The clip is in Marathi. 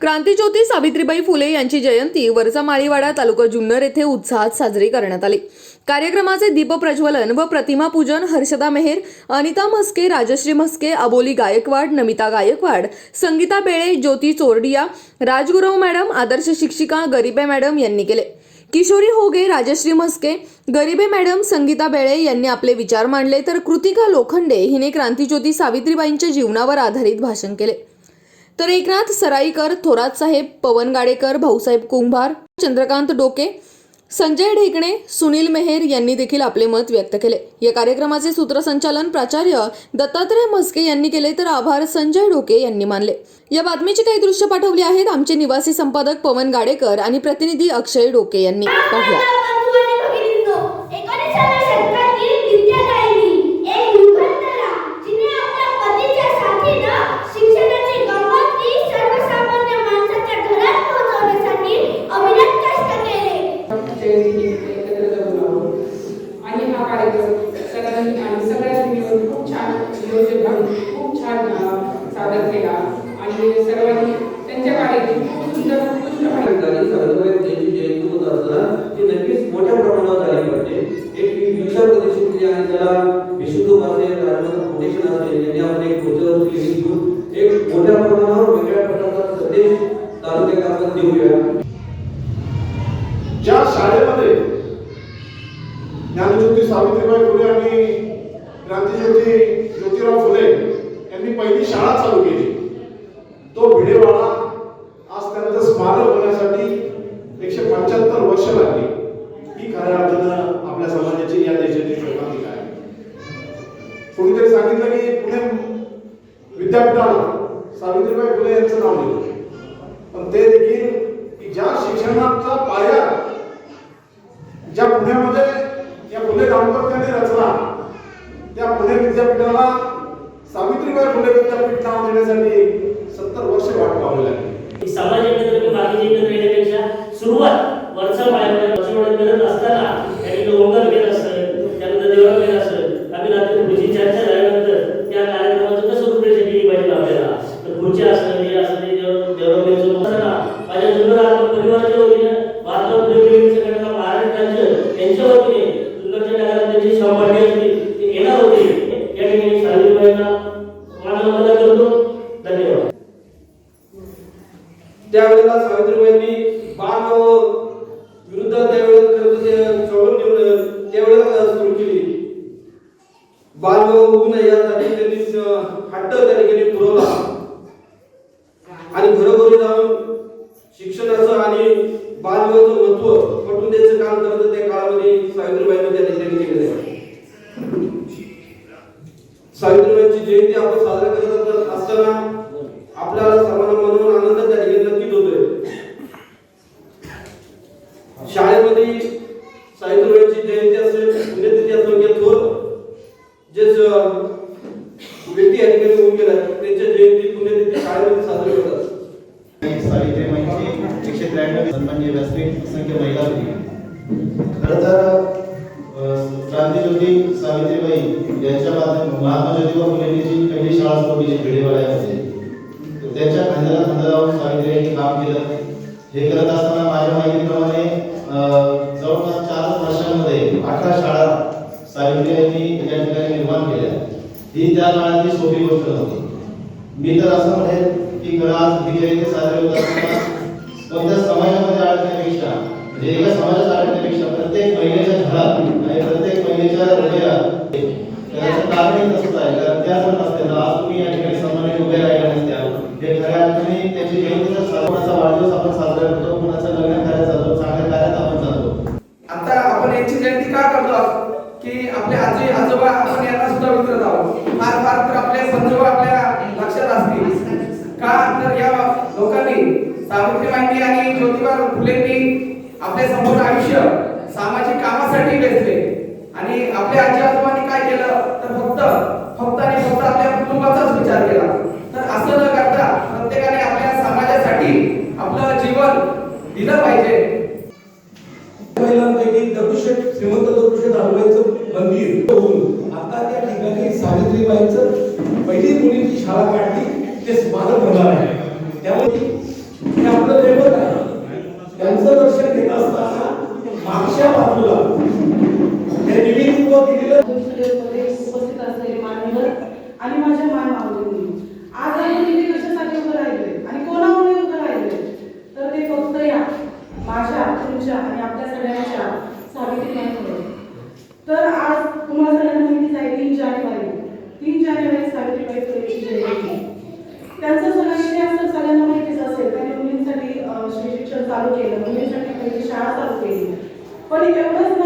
क्रांतीज्योती सावित्रीबाई फुले यांची जयंती वरचा माळीवाडा तालुका जुन्नर येथे उत्साहात साजरी करण्यात आली. कार्यक्रमाचे दीपप्रज्वलन व प्रतिमा पूजन हर्षदा मेहेर अनिता म्हस्के राजश्री म्हस्के अबोली गायकवाड नमिता गायकवाड संगीता बेळे ज्योती चोरडिया राजगुरव मॅडम आदर्श शिक्षिका गरीबे मॅडम यांनी केले. किशोरी होगे राजश्री म्हस्के गरीबे मॅडम संगीता बेळे यांनी आपले विचार मांडले तर कृतिका लोखंडे हिने क्रांतीज्योती सावित्रीबाईंच्या जीवनावर आधारित भाषण केले. तर एकनाथ सराईकर थोरात साहेब पवन गाडेकर भाऊसाहेब कुंभार चंद्रकांत डोके संजय ढेकणे सुनील मेहेर यांनी देखील आपले मत व्यक्त केले. या कार्यक्रमाचे सूत्रसंचालन प्राचार्य दत्तात्रय म्हस्के यांनी केले तर आभार संजय डोके यांनी मानले. या बातमीची काही दृश्य पाठवली आहेत आमचे निवासी संपादक पवन गाडेकर आणि प्रतिनिधी अक्षय डोके यांनी. पाहुया एकोणीसाव्या शतकातील विद्यादायिनी एक युगंधरा जिने आपल्या पतीच्या साथीनं शिक्षणाची गंमत ही सर्वसामान्य माणसाच्या घरात पोहोचवण्यासाठी अविरत कष्ट केले जयंती एकत्र जमलो आहोत. आणि हा कार्यक्रम सगळ्यांनी आणि सगळ्यांनी मिळून खूप छान नियोजन घालून खूप छान अं, सादर केला आणि सर्वांनी त्यांच्या कार्याची खूप सुंदर उत्कृष्ट माहिती ठिकाणी सावित्रीबाई यांची जयंती होत असताना ती नक्कीच मोठ्या प्रमाणावर पाहिजे. एक ही दिशा प्रदर्शित आहे आणि त्याला विशुद्ध असेल राजमाता फाउंडेशन असेल यांनी एक पुस्तक घेऊन एक मोठ्या प्रमाणावर वेगळ्या प्रकारचा संदेश तालुक्यात आपण देऊया. ज्या शाळेमध्ये ज्ञानज्योती सावित्रीबाई फुले आणि क्रांतीज्योती ज्योतिराव फुले यांनी पहिली शाळा चालू केली तो भिडेवाडा आज त्यांचं स्मारक होण्यासाठी एकशे पंच्याहत्तर वर्ष लागली ही खऱ्या अर्थानं आपल्या समाजाची या देशाची शोभांतिका आहे कोणीतरी सांगितलं की पुणे विद्यापीठाला सावित्रीबाई फुले यांचं नाव दिलं पण ते देखील की ज्या शिक्षणाचा पाया ज्या पुण्यामध्ये या फुले दाम्पत्याने रचला त्या पुणे विद्यापीठाला सावित्रीबाई फुले विद्यापीठ नाव देण्यासाठी सत्तर वर्ष वाट पाहावी लागली. समाज एकत्र किंवा बाकीचे एकत्र येण्यापेक्षा सुरुवात वरचा पायावर असताना त्यांनी ओंकार केलं असतं त्यानंतर देवळ केलं असतं त्यावेळेला सावित्रीबाईंनी बाण विरुद्ध त्यावेळेला खरं ते चळवळ त्यावेळेला सुरू केली. बाल होऊ नये यासाठी त्यांनी हट्ट त्या ठिकाणी पुरवला आणि घरोघरी जाऊन बालविवाहाचं महत्त्व पटवून द्यायचं काम करत त्या काळामध्ये सावित्रीबाईंनी त्या ठिकाणी केलेलं आहे. सावित्रीबाईंची जयंती आपण साजरा करत असताना आपल्याला सर्वांना मनोमन आनंद त्या ठिकाणी नक्कीच होतोय. शाळेमध्ये सावित्रीबाईंची जयंती असेल पुण्यतिथी असेल थोर जे ज- व्यक्ती या ठिकाणी होऊन गेल्या त्यांच्या जयंती पुण्यतिथी शाळेमध्ये साजरी होतात सावित्रीबाईंची एकशे त्र्याण्णव सन्माननीय व्यासपीठ असंख्य महिला होती. खरं तर क्रांतीज्योती सावित्रीबाई यांच्या महात्मा ज्योतिबा फुलेंनी जी पहिली शाळा सुरू केली भिडेवाड्यामध्ये तर त्यांच्या खांद्याला खांदा लावून सावित्रीबाईंनी काम केलं. हे करत असताना माझ्या माहितीप्रमाणे जवळपास चार वर्षांमध्ये अठरा शाळा सावित्रीबाईंनी या ठिकाणी निर्माण केल्या. ही त्या काळातली सोपी गोष्ट नव्हती. मी तर असं म्हणेन की खरं आज ही जयंती होत असताना कोणत्या समाजामध्ये अडकण्यापेक्षा म्हणजे एका समाजात अडकण्यापेक्षा प्रत्येक महिन्याच्या घरात आणि प्रत्येक महिन्याच्या हृदयात त्याचं कारणही तसंच आहे. कारण त्या जर नसते आज तुम्ही या ठिकाणी सन्मानित उभे राहिल्या नसत्या. हे खऱ्या अर्थाने त्याची जयंतीचा सा- कोणाचा वाढदिवस आपण साजरा करतो कोणाचं लग्न कार्य जातो चांगल्या कार्यात आपण जातो. आता आपण यांची जयंती का करतो? की आपले आजी आजोबा आपण यांना सुद्धा विसरत आहोत. फार फार तर आपले संजोबा आपल्या लक्षात असतील. का? तर या लोकांनी सावित्रीबाईंनी आणि ज्योतिबा फुलेंनी आपले संपूर्ण आयुष्य सामाजिक कामासाठी वेचले. आणि आपल्या आजी आजोबांनी काय केलं? तर फक्त फक्त आणि फक्त आपल्या कुटुंबाचाच विचार केला. तर असं न करता प्रत्येकाने आपल्या समाजासाठी आपलं जीवन दिलं पाहिजे. महिलांपैकी दगडूशेठ श्रीमंत दगडूशेठ हलवाईचं मंदिर होऊन आता त्या ठिकाणी सावित्रीबाईंचं पहिली मुलींची शाळा काढली. ते स्मारक होणार आहे. glória, mas